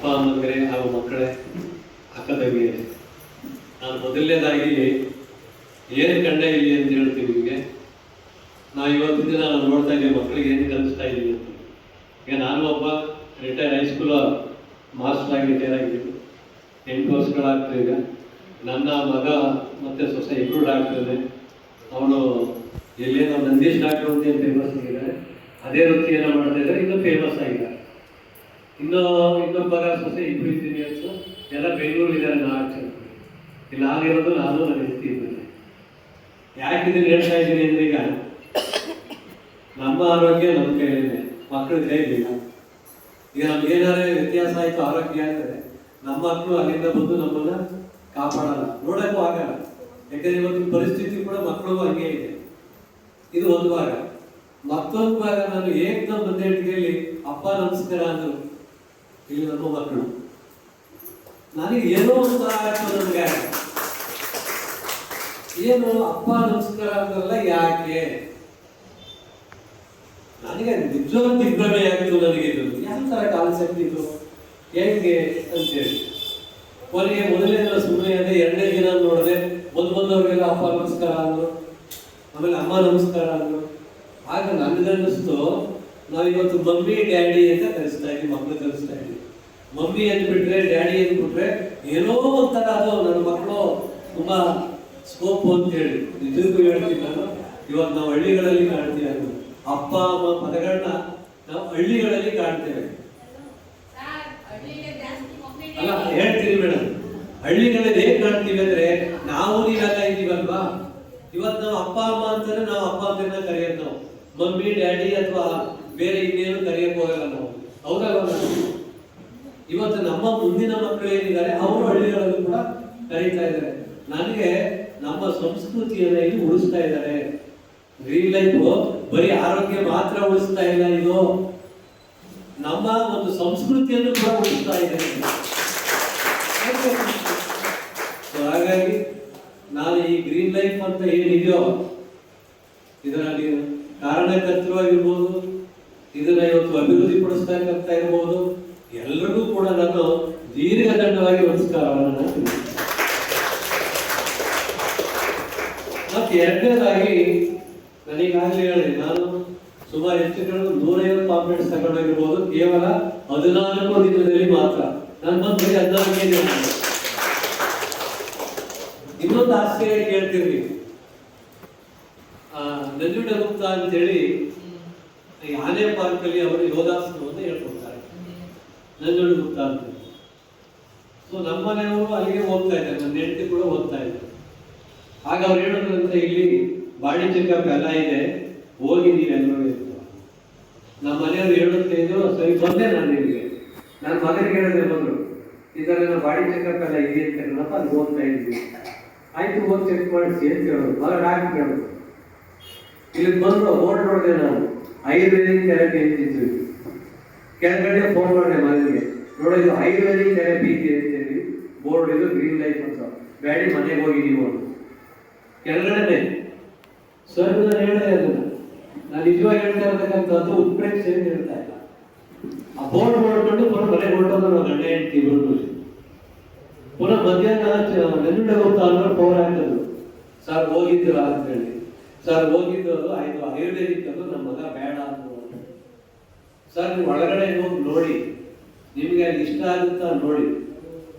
ಅಪ್ಪ ಅಮ್ಮಂದ್ರೆ ಹಾಗೂ ಮಕ್ಕಳೇ ಅಕ್ಕ ನಾನು ಮೊದಲನೇದಾಗಿ ಏನು ಕಂಡ ಇಲ್ಲಿ ಅಂತ ಹೇಳ್ತೀನಿ ನಿಮಗೆ. ನಾನು ಇವತ್ತಿನ ದಿನ ನಾನು ನೋಡ್ತಾ ಇದ್ದೀನಿ, ಮಕ್ಕಳಿಗೆ ಏನು ಕಲಿಸ್ತಾ ಇದ್ದೀನಿ ಅಂತ. ಈಗ ನಾನು ಒಬ್ಬ ರಿಟೈರ್ ಹೈಸ್ಕೂಲ ಮಾಸ್ಟರ್ ಆಗಿ ರಿಟೈರ್ ಆಗಿದ್ದೀನಿ. ಎಂಟು ವರ್ಷಗಳಾಗ್ತದೆ ಈಗ ನನ್ನ ಮಗ ಮತ್ತು ಸೊಸೆ ಇಬ್ಬರು ಆಗ್ತದೆ ಅವನು ಎಲ್ಲೇನೋ ನಂದೀಶ್ ಡಾಕ್ಟರ್ ಅಂತ ಏನು ಫೇಮಸ್ ಆಗಿದ್ದಾರೆ ಅದೇ ವೃತ್ತಿಯನ್ನು ಮಾಡ್ತಾ ಇದ್ದಾರೆ, ಇನ್ನೂ ಫೇಮಸ್ ಆಗಿದ್ದಾರೆ ಇನ್ನು ಇನ್ನೊಬ್ಬರ ಸೊಸೆ ಇಬ್ಬರು ಅಂತ ಎಲ್ಲ ಬೆಂಗಳೂರು ಇದ್ದಾರೆ ನಾಲ್ಕು ಇಲ್ಲಿ ಆಗಿರೋದು ನಾನು ನನ್ನ ಹೆಂಡತಿ ಯಾಕೆ ಇದನ್ನು ಹೇಳ್ತಾ ಇದ್ದೀನಿ ಅಂದ್ರೆ ಈಗ ನಮ್ಮ ಆರೋಗ್ಯ ನಮ್ಮ ಕೈಯಲ್ಲಿದೆ. ಮಕ್ಕಳ ಕೈಲಿಲ್ಲ ಈಗ ನಮ್ಗೆ ಏನಾದ್ರೆ ವ್ಯತ್ಯಾಸ ಆಯಿತು, ಆರೋಗ್ಯ ಅಂದರೆ ನಮ್ಮ ಮಕ್ಕಳು ಅಲ್ಲಿಂದ ಬಂದು ನಮ್ಮನ್ನು ಕಾಪಾಡಲ್ಲ. ನೋಡೋಕ್ಕೂ ಆಗಲ್ಲ. ಯಾಕಂದ್ರೆ ಇವತ್ತಿನ ಪರಿಸ್ಥಿತಿ ಕೂಡ ಮಕ್ಕಳಿಗೂ ಹಂಗೆ ಇದೆ. ಇದು ಒಂದು ಭಾಗ. ಮತ್ತೊಂದು ಭಾಗ ನಾನು ಏಕದಮ್ ಬಂದೇಟಿಗೆಯಲ್ಲಿ ಅಪ್ಪ ನಮಸ್ಕಾರ ಅಂದ್ರು. ಇಲ್ಲಿ ನಮ್ಮ ಮಕ್ಕಳು ನನಗೆ ಏನೋ ಒಂದು ಆಯ್ತು ನನಗೆ. ಏನು ಅಪ್ಪ ನಮಸ್ಕಾರ ಅಂದ್ರಲ್ಲ ಯಾಕೆ? ನನಗೆ ನಿಜವಾದ ದಿಗ್ಭ್ರಮೆ ಆಗಿತ್ತು ನನಗೆ ಇದು. ಯಾವ ತರ ಕಾನ್ಸೆಪ್ಟ್ ಇದು? ಹೆಂಗೆ ಅಂತೇಳಿ. ಕೊನೆಗೆ ಮೊದಲನೇ ದಿನ ಸುಮ್ಮನೆ ಅದೇ ಎರಡನೇ ದಿನ ನೋಡಿದೆ. ಬಂದು ಬಂದವರಿಗೆಲ್ಲ ಅಪ್ಪ ನಮಸ್ಕಾರ ಅಂದ್ರು, ಆಮೇಲೆ ಅಮ್ಮ ನಮಸ್ಕಾರ ಅಂದ್ರು. ಆಗ ನನಗನ್ನಿಸ್ತು ನಾವಿವತ್ತು ಮಮ್ಮಿ, ಡ್ಯಾಡಿ ಅಂತ ಕರೆಸ್ತಾ ಇದ್ದೀವಿ ಮಕ್ಕಳು ಕರೆಸ್ತಾ ಇದ್ವಿ. ಮಮ್ಮಿ ಬಿಟ್ಟರೆ ಡ್ಯಾಡಿ ಬಿಟ್ಟರೆ ಏನೋ ಒಂಥರ ಅದು ನನ್ನ ಮಕ್ಕಳು ತುಂಬ ಸ್ಕೋಪ್ ಅಂತ ಹೇಳಿ. ನಿಜಕ್ಕೂ ಹೇಳ್ತೀನಿ ನಾನು. ಇವತ್ತು ನಾವು ಹಳ್ಳಿಗಳಲ್ಲಿ ಕಾಣ್ತೀವಿ ಅದು. ಅಪ್ಪ, ಅಮ್ಮ ಪದಗಳನ್ನ ನಾವು ಹಳ್ಳಿಗಳಲ್ಲಿ ಕಾಣ್ತೇವೆ. ಅಲ್ಲ, ಹೇಳ್ತೀನಿ ಮೇಡಮ್. ಹಳ್ಳಿಗಳಲ್ಲಿ ಹೇಗೆ ಕಾಣ್ತೀವಿ ಅಂದ್ರೆ, ನಾವು ನೀವೆಲ್ಲ ಇದೀವಲ್ವಾ? ಇವತ್ತು ನಾವು ಅಪ್ಪ, ಅಮ್ಮ ಅಂತಾನೆ ನಾವು ಅಪ್ಪ ಅಮ್ಮನ ಕರೆಯೋದು. ನಾವು ಮಮ್ಮಿ, ಡ್ಯಾಡಿ ಅಥವಾ ಬೇರೆ ಇನ್ನೇನು ಕರೆಯಕ್ಕೆ ಹೋಗಲ್ಲ ನಾವು. ಹೌದಲ್ವಾ? ಇವತ್ತು ನಮ್ಮ ಮುಂದಿನ ಮಕ್ಕಳು ಏನಿದ್ದಾರೆ, ಅವರು ಹಳ್ಳಿಗಳಲ್ಲೂ ಕೂಡ ಕರೀತಾ ಇದ್ದಾರೆ. ನನಗೆ ನಮ್ಮ ಸಂಸ್ಕೃತಿಯನ್ನ ಇಲ್ಲಿ ಉಳಿಸ್ತಾ ಇದ್ದಾರೆ. ಗ್ರೀನ್ ಲೈಫ್ ಬರೀ ಆರೋಗ್ಯ ಮಾತ್ರ ಉಳಿಸ್ತಾ ಇಲ್ಲ ಇದು. ನಮ್ಮ ಒಂದು ಸಂಸ್ಕೃತಿಯನ್ನು ಕೂಡ ಉಳಿಸ್ತಾ ಇದೆ. ಹಾಗಾಗಿ ನಾನು ಈ ಗ್ರೀನ್ ಲೈಫ್ ಅಂತ ಏನಿದೆಯೋ ಇದರಲ್ಲಿ ಕಾರಣಕರ್ತರು ಆಗಿರ್ಬೋದು ಇದನ್ನ ಇವತ್ತು ಅಭಿವೃದ್ಧಿ ಪಡಿಸ್ತಕ್ಕಂತ ಇರ್ಬೋದು ಎಲ್ಲರಿಗೂ ಕೂಡ ನಾನು ದೀರ್ಘದಂಡವಾಗಿ ನಮಸ್ಕಾರವನ್ನು ಮಾಡ್ತೀನಿ ಮತ್ತೆ ಎರಡನೇದಾಗಿ ನನಗಾಗಲೇ ಹೇಳಿದೆ ನಾನು ಸುಮಾರು ಹೆಚ್ಚು ಕಡೆ ನೂರೈವತ್ತು ಪಾಂಪ್ಲೆಟ್ಸ್ ತಗೊಂಡಾಗಿರ್ಬೋದು, ಕೇವಲ ಹದಿನಾಲ್ಕು ದಿನದಲ್ಲಿ ಮಾತ್ರ. ನನ್ನ ಬಂದು ಬರೀ ಹದಿನಾಲ್ಕೇ ದಿನ. ಇನ್ನೊಂದು ಆಶ್ಚರ್ಯ ಕೇಳ್ತೀರಿ ಆ, ನಂಜುಂಡಗುಪ್ತ ಅಂತೇಳಿ ಹೇಳಿ ಆನೆ ಪಾರ್ಕ್ ಅಲ್ಲಿ ಅವರು ಯೋಗಾಸನವನ್ನು ಹೇಳ್ಕೊಡ್ತಾರೆ ನಂಜುಂಡಗುಪ್ತ ಅಂತ ಸೊ ನಮ್ಮನೆಯವರು ಅಲ್ಲಿಗೆ ಹೋಗ್ತಾ ಇದ್ದಾರೆ. ನನ್ನ ಹೆಂಡತಿ ಕೂಡ ಹೋಗ್ತಾ ಇದ್ದಾರೆ. ಆಗ ಅವ್ರು ಹೇಳೋದ್ರಂತೆ ಇಲ್ಲಿ ಬಾಡಿ ಬೆಲ ಎಲ್ಲ ಇದೆ. ಹೋಗಿ ಎಲ್ಲರೂ ನಮ್ಮ ಮನೆಯವರು ಹೇಳುತ್ತೆ ಇದ್ರು ಸರಿ, ಬಂದೆ ನಾನು ನಿಮಗೆ ನನ್ನ ಮಗನಿಗೆ ಹೇಳಿದ್ರೆ ಬಂದರು, ಈ ಥರ ನನ್ನ ಬಾಡಿ ಚೆಕಪ್ ಎಲ್ಲ ಇದೆ ಅಂತ ಹೇಳಪ್ಪ ಅಲ್ಲಿ ಹೋಗ್ತಾ ಇದ್ವಿ ಆಯ್ತು, ಹೋಗಿ ಚೆಕ್ ಮಾಡಿಸಿ ಅಂತ ಹೇಳೋದು. ಮಗ ಡಾಕ್ಟರ್ ಕೇಳೋದು ಇಲ್ಲಿ ಬಂದು ಹೋಟ್ ನೋಡಿದೆ ನಾನು. ಆಯುರ್ವೇದಿಕ್ ಥೆರಪಿ ಅಂತಿದ್ವಿ ಕೆಳಗಡೆ ಫೋನ್ ಮಾಡಿದೆ ಮನೆಗೆ ನೋಡಿ, ಇದು ಆಯುರ್ವೇದಿಕ್ ಥೆರಪಿ ಇದೆ ಅಂತೇಳಿ ಬೋರ್ಡ್ ಇದು ಗ್ರೀನ್ ಲೈಫ್ ಅಂತ ಬ್ಯಾಡಿ ಮನೆಗೆ ಹೋಗಿ ನೀವು ಅಂತ. ಕೆಳಗಡೆನೆ ಸರ್ ನಾನು ಹೇಳಿದೆ ಅದನ್ನ ನಾನು ನಿಜವಾಗಿ ಹೇಳ್ತಾ ಇರ್ತಕ್ಕಂಥದ್ದು ಉತ್ಪ್ರೇಕ್ಷೆ ಏನು ಹೇಳ್ತಾ ಇಲ್ಲ. ಆ ಬೋರ್ಡ್ ನೋಡ್ಕೊಂಡು ಪುನಃ ಮನೆಗೆ ಹೊರಟೋದು ನಾವು ಗಂಡ ಹೆಂಡತಿ ಇಬ್ಬರು ಪುನಃ ಮಧ್ಯಾಹ್ನ ನೆನ್ನುಡೆ ಹೋಗ್ತಾ ಅನ್ನೋ ಪವರ್ ಆಗ್ತದೆ ಸರ್ ಹೋಗಿದ್ದೀರಾ ಅಂತ ಹೇಳಿ. ಸರ್ ಹೋಗಿದ್ದು ಆಯ್ತು ಆಯುರ್ವೇದಿಕ್ ಅದು ನಮ್ಮ ಮಗ ಬೇಡ ಅಂತ. ಸರ್, ನೀವು ಒಳಗಡೆ ಹೋಗಿ ನೋಡಿ. ನಿಮಗೆ ಅದು ಇಷ್ಟ ಆಗುತ್ತಾ ನೋಡಿ.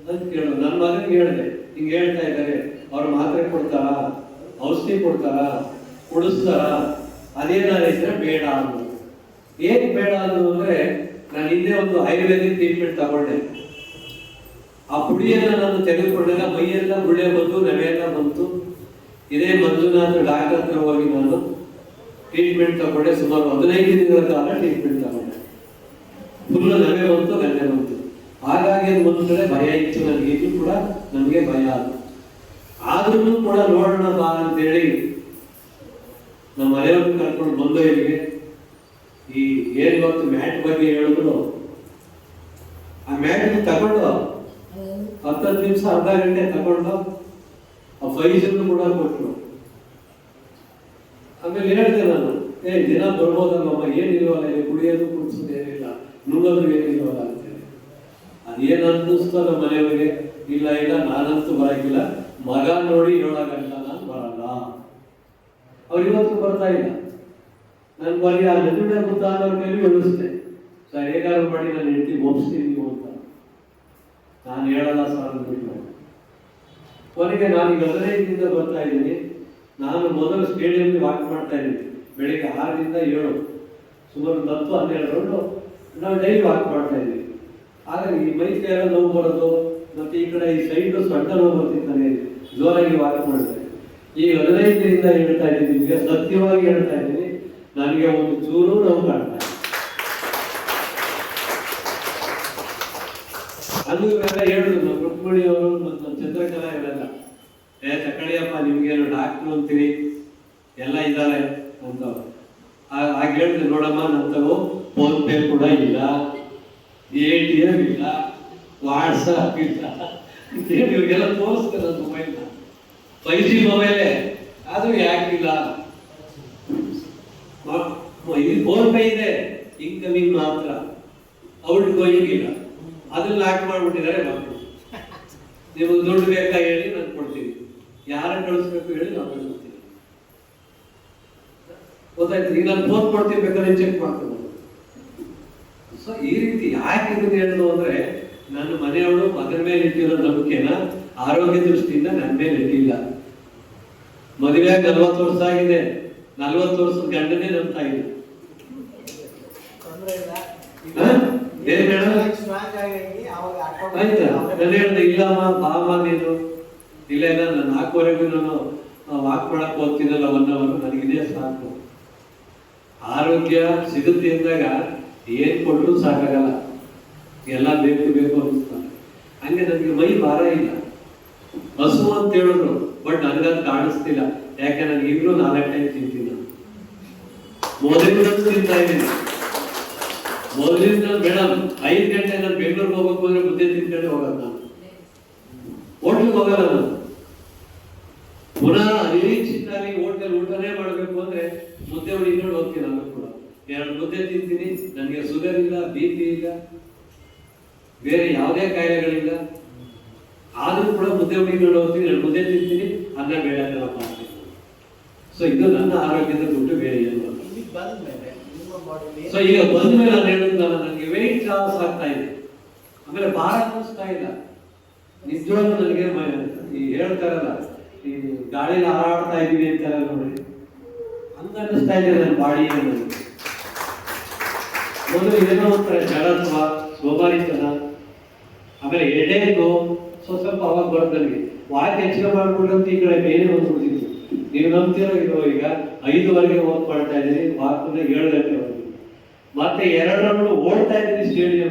ಅಂತ ಕೇಳು ನನ್ನ ಮಗನಿಗೆ ಹೇಳಿದೆ. ಹಿಂಗೆ ಹೇಳ್ತಾ ಇದ್ದಾರೆ. ಅವ್ರ ಮಾತ್ರೆ ಕೊಡ್ತಾರಾ? ಔಷಧಿ ಕೊಡ್ತಾರಾ? ಕುಡಿಸ್ತಾರ? ಅದೇನಾದ್ರೆ ಬೇಡ ಅದು ಏನು ಬೇಡ ಅದು ಅಂದರೆ ನಾನು ಹಿಂದೆ ಒಂದು ಆಯುರ್ವೇದಿಕ್ ಟ್ರೀಟ್ಮೆಂಟ್ ತಗೊಂಡೆ. ಆ ಪುಡಿಯನ್ನು ನಾನು ತೆಗೆದುಕೊಂಡಾಗ ಮೈಯೆಲ್ಲ ಗುಳ್ಳೆ ಬಂತು ನವೆಯೆಲ್ಲ ಬಂತು. ಇದೇ ಮಂಜುನಾಥ್ ಡಾಕ್ಟರ್ ಹತ್ರ ಹೋಗಿ ನಾನು ಟ್ರೀಟ್ಮೆಂಟ್ ತಗೊಂಡೆ ಸುಮಾರು ಹದಿನೈದು ದಿನಗಳ ಕಾಲ ಟ್ರೀಟ್ಮೆಂಟ್ ತಗೊಂಡೆ. ಫುಲ್ ನವೆ ಬಂತು ಗಂಟೆ ಬಂತು. ಹಾಗಾಗಿ ಅದು ಒಂದು ಕಡೆ ಭಯ ಇತ್ತು ನನಗೆ ಇದು ಕೂಡ ನನಗೆ ಭಯ ಆಯ್ತು ಆದ್ರೂ ಕೂಡ ನೋಡೋಣ ಬಾ ಅಂತೇಳಿ ನಮ್ಮ ಮನೆಯವ್ರನ್ನ ಕರ್ಕೊಂಡು ಬಂದು ಇಲ್ಲಿಗೆ. ಈ ಏನ್ ಬಂತು ಮ್ಯಾಟ್ ಬಗ್ಗೆ ಹೇಳಿದ್ರು? ಆ ಮ್ಯಾಟ್ ತಗೊಂಡು? ಹತ್ತತ್ತು ನಿಮಿಷ ಅರ್ಧ ಗಂಟೆ ತಗೊಂಡು? ಆ ಫೈಸನ್ನು ಕೂಡ ಕೊಟ್ಟರು ಆಮೇಲೆ ಹೇಳಿದೆ ನಾನು? ಏ ದಿನ ಬರ್ಬೋದಲ್ಲಮ್ಮ, ಏನಿಲ್ವಲ್ಲ, ಇಲ್ಲಿ ಕುಡಿಯೋದು, ಕುಡಿಸೋದು ಏನಿಲ್ಲ ನುಂಗೋದು ಏನಿಲ್ವಲ್ಲ ಅಂತೇಳಿ ಅದೇನು ಏನ್ ಅನ್ನಿಸ್ತೋ ನಮ್ಮ ಮನೆಯವರಿಗೆ? ಇಲ್ಲ ಇಲ್ಲ, ನಾನಂತೂ ಬರಕಿಲ್ಲ ಮಗ ನೋಡಿ ಗಂಟ ನಾನು ಬರಲ್ಲ. ಅವ್ರು ಇವತ್ತು ಬರ್ತಾ ಇಲ್ಲ. ನನ್ನ ಬರೀ ಆ ನಿರ್ಣಯ ಮುಂತಾದವ್ರ ಮೇಲೆ ಉಳಿಸ್ತೆ ಸರ್, ಹೇಗಾದ್ರು ಮಾಡಿ ನಾನು ಹೆಂಡತಿ ಒಪ್ಪಿಸ್ತೀನಿ ಅಂತ. ನಾನು ಹೇಳಲ್ಲ ಸರ್ ಅಂದ್ಬಿಟ್ಟು ಕೊನೆಗೆ ನಾನು ಈಗ ಹದಿನೈದರಿಂದ ಬರ್ತಾ ಇದ್ದೀನಿ. ನಾನು ಮೊದಲು ಸ್ಟೇಡಿಯಂಗೆ ವಾಕ್ ಮಾಡ್ತಾ ಇದ್ದೀನಿ. ಬೆಳಿಗ್ಗೆ ಆರರಿಂದ ಏಳು. ಸುಮಾರು ಹತ್ತು, ಹನ್ನೆರಡು ರೌಂಡು ನಾವು ಡೈಲಿ ವಾಕ್ ಮಾಡ್ತಾ ಇದ್ದೀವಿ. ಹಾಗಾಗಿ ಈ ಮೈ ಕೈಯೆಲ್ಲ ನೋವು ಬರೋದು, ಮತ್ತು ಈ ಕಡೆ ಈ ಸೈಡು ಸೊಂಟ ನೋವು ಬರ್ತಿರ್ತಾನೆ ಜೋರಾಗಿ ವಾಕ್ ಮಾಡ್ತಾರೆ ಈ ಹದಿನೈದರಿಂದ ಹೇಳ್ತಾ ಇದ್ದೀನಿ ನಿಮಗೆ ಸತ್ಯವಾಗಿ ಹೇಳ್ತಾ ಇದ್ದೀನಿ, ನನಗೆ ಒಂದು ಚೂರು ನೋವು ಕಾಣ್ತಾ ಇದೆ ಅದು ಇವೆಲ್ಲ ಹೇಳಿದ್ರು ನಮ್ಮ ರುಕ್ಮಿಣಿ ಅವರು ಮತ್ತು ನಮ್ಮ ಚಂದ್ರಕಲಾ ಇವೆಲ್ಲ. ಏ ತಕಳಿಯಪ್ಪ ನಿಮ್ಗೇನು ಡಾಕ್ಟ್ರು ಅಂತೀರಿ ಎಲ್ಲ ಇದ್ದಾರೆ ಅಂತ. ಆ- ಆಗ ಹೇಳಿದೆ ನೋಡಮ್ಮ ನಂತವು ಫೋನ್ ಪೇ ಕೂಡ ಇಲ್ಲ. ಎ ಟಿ ಎಂ ಇಲ್ಲ. ವಾಟ್ಸಪ್ ಇಲ್ಲ. ಇವ್ರಿಗೆಲ್ಲ ತೋರಿಸ್ತಾರೆ ಮೊಬೈಲ್ನ ಫೈವ್ ಜಿ ಮೊಬೈಲೇ ಆದರೂ ಯಾಕಿಲ್ಲ ಫೋನ್ ಪೇ ಇದೆ. ಇನ್ಕಮಿಂಗ್ ಮಾತ್ರ. ಔಟ್ ಗೋಯಿಂಗ್ ಇಲ್ಲ. ಅದನ್ನ ಲಾಕ್ ಮಾಡ್ಬಿಟ್ಟಿದ್ದಾರೆ ನೀವು ದುಡ್ಡು ಬೇಕಾ ಹೇಳಿ ನಾನು ಕೊಡ್ತೀನಿ ಯಾರ ಕಳಿಸ್ಬೇಕು ಹೇಳಿ ನಾವು ಕಳಿಸ್ತೀವಿ ಗೊತ್ತಾಯ್ತು ಈಗ ನಾನು ಫೋನ್ ಕೊಡ್ತೀನಿ ಬೇಕಾದ್ರೆ ಚೆಕ್ ಮಾಡ್ತೀನಿ. ಸೊ ಈ ರೀತಿ ಯಾಕೆ ಇದನ್ನ ಹೇಳೋದು ಅಂದ್ರೆ ನನ್ನ ಮನೆಯವಳು ಮಗನ ಮೇಲೆ ಇಟ್ಟಿರೋ ನಂಬಿಕೆನ ಆರೋಗ್ಯ ದೃಷ್ಟಿಯಿಂದ ನನ್ನ ಮೇಲೆ ಇಟ್ಟಿಲ್ಲ. ಮದುವೆ ನಲ್ವತ್ತು ವರ್ಷ ಆಗಿದೆ. ನಲ್ವತ್ತು ವರ್ಷದ ಗಂಡನೇ ನಂಬ್ತಾ ಅವಾಗ ಆಯ್ತಾ? ನಾನು ಹೇಳ್ದೆ ಇಲ್ಲಮ್ಮ ಬಾಮ ನೀನು. ಇಲ್ಲ ಇಲ್ಲ ನಾನು ನಾಲ್ಕುವರೆಗೂ ನಾನು ವಾಕ್ ಮಾಡಕ್ಕೆ ಹೋಗ್ತೀನಲ್ಲ ಒನ್ ಅವರ್ ನನಗಿದೇ ಸಾಕು. ಆರೋಗ್ಯ ಸಿಗುತ್ತೆ ಅಂದಾಗ ಏನ್ ಕೊಟ್ಟರು ಸಾಕಾಗಲ್ಲ. ಎಲ್ಲ ಬೇಕು ಬೇಕು ಅನಿಸ್ತಾರೆ ಹಂಗೆ ನನಗೆ ಮೈ ಭಾರ ಇಲ್ಲ. ಹಸು ಅಂತ ಹೇಳಿದ್ರು, ಬಟ್ ನನಗದು ಕಾಣಿಸ್ತಿಲ್ಲ. ಯಾಕೆ, ನಾನು ಈಗಲೂ ನಾಲ್ಕು ಟೈಮ್ ತಿಂತೀನಿ ನಾನು. ಮೊದಲಿಂದ ತಿಂತಾ ಇದ್ದೀನಿ. ಮೊದಲಿಂದ ಮೇಡಮ್ ಐದು ಗಂಟೆ ನಾನು ಬೆಂಗಳೂರಿಗೆ ಹೋಗಬೇಕು ಅಂದ್ರೆ ಮುದ್ದೆ ತಿನ್ಕೊಂಡೆ ಹೋಗಲ್ಲ ನಾನು. ಹೋಟ್ಲಿಗೆ ಹೋಗಲ್ಲ ನಾನು. ಪುನಃ ನಿರೀಕ್ಷಿತಾಗಿ ಹೋಟೆಲ್ ಊಟನೇ ಮಾಡಬೇಕು ಅಂದ್ರೆ ಮುದ್ದೆ ಹೊಡಿಕೊಂಡು ಹೋಗ್ತೀನಿ ನಾನು ಕೂಡ. ಎರಡು ಮುದ್ದೆ ತಿಂತೀನಿ ನನಗೆ ಶುಗರ್ ಇಲ್ಲ ಬಿ ಪಿ ಇಲ್ಲ ಬೇರೆ ಯಾವುದೇ ಕಾಯಿಲೆಗಳಿಲ್ಲ. ಆದರೂ ಕೂಡ ಮುದ್ದೆ ಹೊಡಿಕೊಂಡು ಹೋಗ್ತೀನಿ ಎರಡು ಮುದ್ದೆ ತಿಂತೀನಿ ಅನ್ನ ಬೇಡ ಅಂತ ಮಾಡ್ತೀನಿ. ಸೊ ಇದು ನನ್ನ ಆರೋಗ್ಯದ ದುಡ್ಡು ಬೇರೆ ಏನು ಸೊ ಈಗ ಬಂದ ಮೇಲೆ ನಾನು ಹೇಳಿದ್ನಲ್ಲ ನನಗೆ ವೆಯ್ಟ್ ಲಾಸ್ ಆಗ್ತಾ ಇದೆ. ಆಮೇಲೆ ಭಾರ ಅನ್ನಿಸ್ತಾ ಇಲ್ಲ. ನಿಜವಾಗ್ಲೂ ನನಗೆ ಈ ಹೇಳ್ತಾರಲ್ಲ ಈ ಗಾಳಿಲಿ ಹಾರಾಡ್ತಾ ಇದ್ದೀವಿ ಅಂತ ನೋಡಿ. ಹಂಗ ಅನ್ನಿಸ್ತಾ ಇದೆ ನನ್ನ ಬಾಡಿ ಮೊದಲು ಏನೋ ಒಂಥರ ಜಡತ್ವ ಸೋಮಾರಿತನ, ಆಮೇಲೆ ಎಡೆದು ಸ್ವಲ್ಪ ಸ್ವಲ್ಪ ಅವಾಗ ಬರುತ್ತೆ ನನಗೆ. ವಾಕ್ ಹೆಚ್ಚಿಗೆ ಮಾಡ್ಬಿಟ್ಟಂತ ಈ ಕಡೆ ಬೇರೆ ಬಂದ್ಬಿಡ್ತಿತ್ತು ನೀವು ನಂಬ್ತೀರೋ ಇದು ಈಗ? ಐದುವರೆಗೆ ಹೋಗ್ ಮಾಡ್ತಾ ಇದ್ದೀನಿ ವಾಕ್ ಏಳು ಗಂಟೆ ಮತ್ತೆ ಎರಡರಲ್ಲೂ ರೌಂಡ್ ಓಡ್ತಾ ಇದ್ದೀನಿ ಸ್ಟೇಡಿಯಂ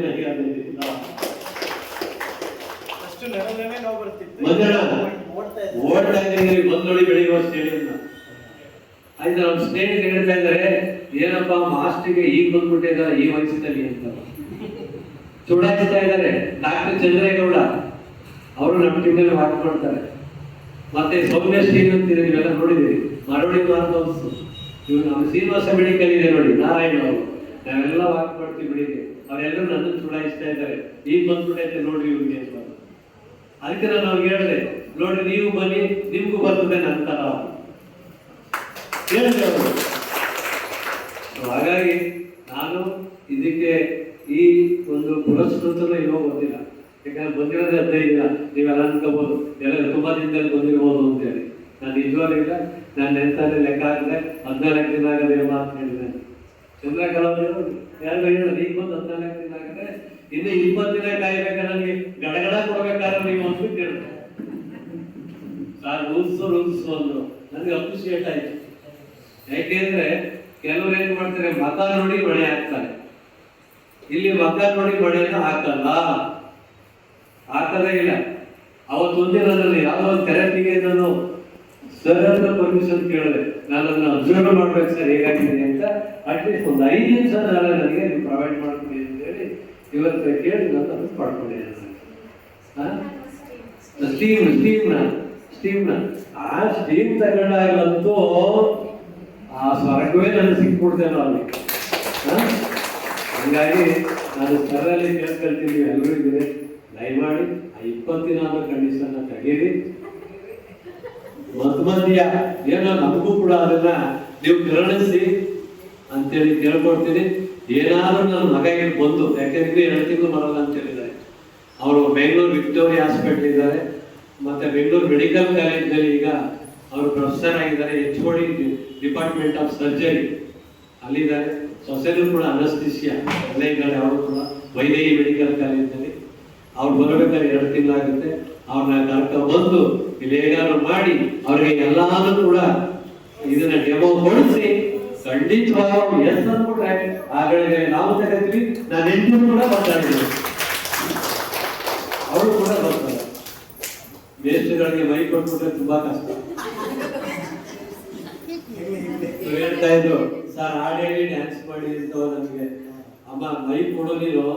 ಅಷ್ಟು ನೆಲನೇ ನೋವು ಬರ್ತಿತ್ತು ಮಂಜಣ್ಣ. ಓಡ್ತಾ ಇದ್ದೆ ಓಡ್ತಾ ಇದ್ದೀನಿ ಬಂದೊಳಿ ಬೆಳೆಯುವ ಸ್ಟೇಡಿಯಂ ಆಯ್ತು ನಮ್ಮ ಸ್ನೇಹಿತರು ಹೇಳ್ತಾ ಇದ್ದಾರೆ ಏನಪ್ಪ ಮಾಸ್ಟಿಗೆ ಈಗ ಬಂದ್ಬಿಟ್ಟಿದ್ದಾರೆ ಈ ವಯಸ್ಸಿನಲ್ಲಿ ಅಂತ. ಚುಡಾಯಿಸ್ತಾ ಇದ್ದಾರೆ ಡಾಕ್ಟರ್ ಚಂದ್ರೇಗೌಡ, ಅವರು ನಮ್ಮ ಟೀಮಲ್ಲಿ ವಾಕ್ ಮಾಡ್ತಾರೆ ಮತ್ತೆ ಸೌಮ್ಯ ಶ್ರೀನ್ ಅಂತೀರಿ ನೀವೆಲ್ಲ ನೋಡಿದ್ದೀರಿ. ಮರಳಿ ಮಾರ್ಗವಸ್ತು ಇವ್ರು ನಮ್ಮ ಶ್ರೀನಿವಾಸ ಮೆಡಿಕಲ್ ಇದೆ ನೋಡಿ, ನಾರಾಯಣ ಅವರು. ನಾವೆಲ್ಲ ವಾಕ್ ಮಾಡ್ತೀವಿ ಬೆಳಿಗ್ಗೆ. ಅವರೆಲ್ಲರೂ ನನ್ನ ಚುಡಾಯಿಸ್ತಾ ಇದ್ದಾರೆ. ಈಗ ಬಂದ್ಬಿಟ್ಟೈತೆ ನೋಡ್ರಿ ಇವ್ರಿಗೆ ಅಂತ. ಅದಕ್ಕೆ ನಾನು ಅವ್ರಿಗೆ ಹೇಳಿದೆ, ನೋಡ್ರಿ ನೀವು ಬನ್ನಿ, ನಿಮ್ಗೂ ಬರ್ತದೆ ನಂತರ ತರ ಹೇಳಿದೆ So, ಹಾಗಾಗಿ ನಾನು ಇದಕ್ಕೆ ಈ ಒಂದು ಪುರಸ್ಕೃತನ ಏನೋ ಗೊತ್ತಿಲ್ಲ. ಯಾಕಂದ್ರೆ ಬಂದಿರೋದೇ ಹದಿನೈದು ಇಲ್ಲ ನೀವೆಲ್ಲ ಅನ್ಕೋಬಹುದು ಎಲ್ಲ ತುಂಬಾ ದಿನದಲ್ಲಿ ಬಂದಿರ್ಬೋದು ಅಂತೇಳಿ. ನಾನು ನಿಜವಾಗಿಲ್ಲ ನಾನು ಎಂತಾನೆ ಲೆಕ್ಕ ಹಾಕಿದೆ, ಹದಿನಾಲ್ಕು ದಿನ ಆಗದೆ ಅಂತ ಹೇಳಿದೆ. ಚಂದ್ರಕಲಾ ಯಾರು ಹೇಳೋದು ಈಗ ಬಂದು ಹದಿನಾಲ್ಕು ದಿನ ಆಗದೆ ಇನ್ನು ಇಪ್ಪತ್ತು ದಿನ ಕಾಯ್ಬೇಕಾದ್ರೆ ನನಗೆ ಗಡಗಡ ಕೊಡ್ಬೇಕಾದ್ರೆ ನೀವು ಅಂದ್ಬಿಟ್ಟು ಹೇಳಿದೆ ಸರ್ ರೂಲ್ಸು ರೂಲ್ಸು ಅಂದ್ರು. ನನಗೆ ಅಪ್ರಿಷಿಯೇಟ್ ಆಯ್ತು. ಯಾಕೆಂದ್ರೆ ಕೆಲವ್ರು ಏನ್ ಮಾಡ್ತಾರೆ ಮತ ನೋಡಿ ಮಳೆ ಹಾಕ್ತಾರೆ. ಇಲ್ಲಿ ಮತ ನೋಡಿ ಮಳೆಯನ್ನು ಹಾಕಲ್ಲ. ಹಾಕದೇ ಇಲ್ಲ. ಅವತ್ತು ಒಂದಿನದಲ್ಲಿ ಯಾವುದೋ ಒಂದು ಥೆರಪಿಗೆ ನಾನು ಸರ್ ಅಂತ ಪರ್ಮಿಷನ್ ಕೇಳಿದೆ. ನಾನು ಅದನ್ನ ಅಬ್ಸರ್ವ್ ಮಾಡ್ಬೇಕು ಸರ್ ಹೇಗಾಗಿದೆ ಅಂತ. ಅಟ್ಲೀಸ್ಟ್ ಒಂದು ಐದು ನಿಮಿಷ ನಾಳೆ ನನಗೆ ನೀವು ಪ್ರೊವೈಡ್ ಮಾಡ್ತೀನಿ ಅಂತ ಹೇಳಿ ಇವತ್ತು ಕೇಳಿ ನಾನು ಅದನ್ನು ಪಡ್ಕೊಂಡಿದ್ದೇನೆ ಸ್ಟೀಮ್ ಸ್ಟೀಮ್ನ ಸ್ಟೀಮ್ನ ಆ ಸ್ಟೀಮ್ ತಗೊಂಡಾಗಂತೂ ಆ ಸ್ವರ್ಗವೇ ನನಗೆ ಸಿಕ್ಬಿಡ್ತೇನೋ ಅಲ್ಲಿ? ಹಂಗಾಗಿ ನಾನು ಸ್ಥಳದಲ್ಲಿ ಕೇಳ್ಕೊಳ್ತೀನಿ ಎಲ್ಲರೂ ಇದ್ದೀರಿ. ಸರ್ವಿಸನ್ನ ತೆಗೀರಿ ಮಧ್ಯ ಮಧ್ಯ ಏನೋ ನಮಗೂ ಕೂಡ ಅದನ್ನ ನೀವು ಕರುಣಿಸಿ ಅಂತೇಳಿ ಕೇಳ್ಕೊಡ್ತೀನಿ ಏನಾದರೂ ನನ್ನ ಮಗ ಇಲ್ಲಿ ಬಂದು, ಯಾಕೆಂದ್ರೆ ಎರಡು ತಿಂಗಳು ಬರಲ್ಲ ಅಂತ ಹೇಳಿದ್ದಾರೆ ಅವರು ಬೆಂಗಳೂರು ವಿಕ್ಟೋರಿಯಾ ಹಾಸ್ಪಿಟಲ್ ಇದ್ದಾರೆ. ಮತ್ತೆ ಬೆಂಗಳೂರು ಮೆಡಿಕಲ್ ಕಾಲೇಜ್ನಲ್ಲಿ ಈಗ ಅವರು ಪ್ರೊಫೆಸರ್ ಆಗಿದ್ದಾರೆ H OD department of surgery ಅಲ್ಲಿದ್ದಾರೆ. ಸೊಸೆನೂ ಕೂಡ ಅನಸ್ತಿಸಿಯಾ ಅಲ್ಲೇ ಇದ್ದಾರೆ. ಅವರು ಕೂಡ ವೈದೇಹಿ ಮೆಡಿಕಲ್ ಕಾಲೇಜಿನಲ್ಲಿ. ಅವ್ರು ಬರಬೇಕಾದ್ರೆ ಎರಡು ತಿಂಗಳಾಗುತ್ತೆ ಅವ್ರನ್ನ ಕರ್ಕೊಂಡು ಬಂದು ಇಲ್ಲಿ ಹೇಗಾದ್ರು ಮಾಡಿ, ಅವ್ರಿಗೆ ಎಲ್ಲಾನು ಕೂಡ ಇದನ್ನ ಡೆಮೋ ಕೊಡಿಸಿ ಖಂಡಿತವಾಗಿ ಎಸ್ ಅಂದ್ಬಿಟ್ರೆ ಆಗಳಿಗೆ ನಾವು ತಗೋತೀವಿ ನಾನು ಹೆಂಡತಿ ಕೂಡ ಬರ್ತಾ ಅವರು ಕೂಡ ಬರ್ತಾರೆ. ದೇಶಗಳಿಗೆ ಮೈ ಕೊಟ್ಬಿಟ್ರೆ ತುಂಬಾ ಕಷ್ಟ ಇವ್ರು ಹೇಳ್ತಾ ಇದ್ರು ಸರ್ ಹಾಡೇಳಿ ಡ್ಯಾನ್ಸ್ ಮಾಡಿ ಅಂತ ನಮಗೆ ಅಮ್ಮ ಮೈ ಕೊಡೋ ನೀನು